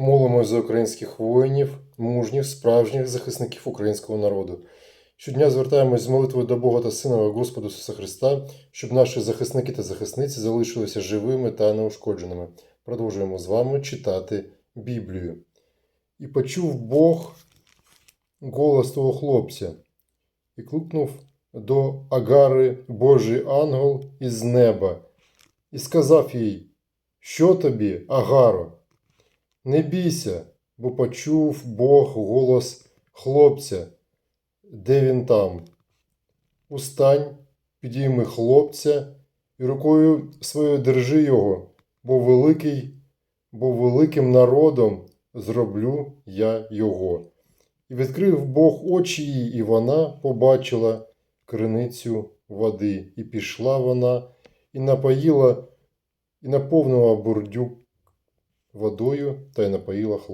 Молимось за українських воїнів, мужніх, справжніх захисників українського народу. Щодня звертаємось з молитвою до Бога та Сина Господа Ісуса Христа, щоб наші захисники та захисниці залишилися живими та неушкодженими. Продовжуємо з вами читати Біблію. І почув Бог голос того хлопця, і кликнув до Агари Божий ангел із неба, і сказав їй: Що тобі, Агаро? Не бійся, бо почув Бог голос хлопця, де він там. Устань, підійми хлопця і рукою своєю держи його, бо великий, бо великим народом зроблю я його. І відкрив Бог очі їй, і вона побачила криницю води, і пішла вона, і напоїла, і наповнила бурдюк водою та й напоїла хлопця.